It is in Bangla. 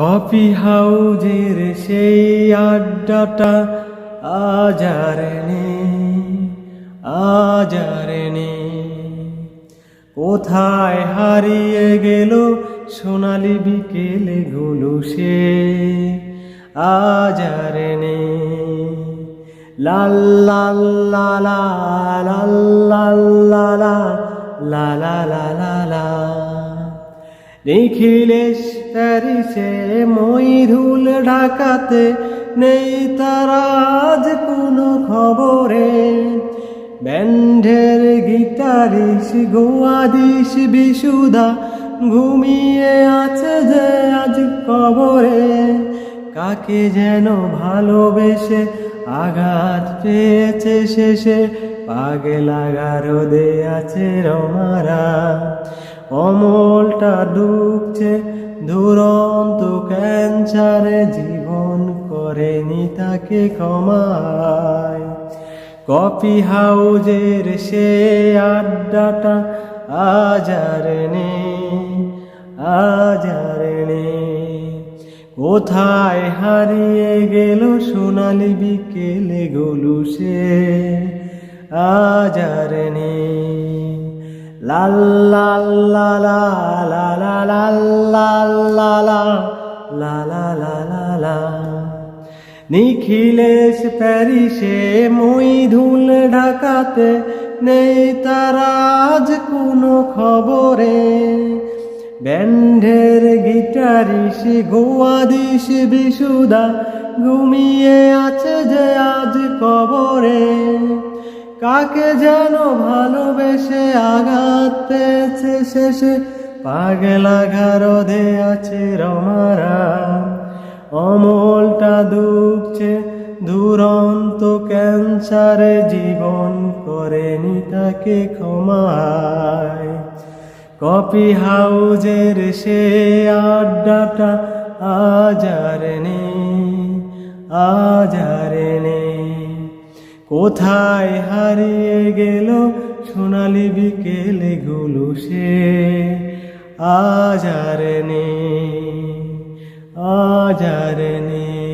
কফি হাউজের সেই আড্ডাটা আজ আর নেই, আজ নেই। কোথায় হারিয়ে গেল সোনালি বিকেলে গুলো সে, আজ আর নেই। লাল লাল লাল লাল লা লা লা লা লা লা লা নিখিলেশ প্যারিসে মইধুল ঢাকাতে নেই তার আজ কোনো খবরে। ব্যান্ডের গিটারিস গোয়াদিস বিশুদা ঘুমিয়ে আছে যে আজ কবরে। কাকে যেন ভালোবেসে আঘাত পেয়েছে শেষে, পাগলা রোদে আছে রমারা। অমলটা ডুবছে, দুরন্ত ক্যান্সারে জীবন করেনি তাকে ক্ষমায়। কফি হাউজের সে আড্ডাটা আজ আর নেই, আজ নেই। কোথায় হারিয়ে গেল সোনালি বিকেলে গলু সে, আজ নিখিলেশ প্যারিসে মুই ধুল ঢাকাতে নেই তার আজ কোনো খবরে ব্যান্ডের গিটারিস গোয়াদিস বিশুদা ঘুমিয়ে আছে যে আজ কবরে কাকে যেন ভালোবেসে আঘাত পেয়েছে শেষে? পাগলা ঘরদে আছে রমারা। অমলটা দুঃখছে, দুরন্ত ক্যান্সারে জীবন করেনি তাকে ক্ষমায়। কপি হাউজের সে আড্ডাটা আজ আর নেই, আজ আর নেই কোথায় হারিয়ে গেল সোনালি বিকেলে গুলো সে? আজ আর নেই নেই।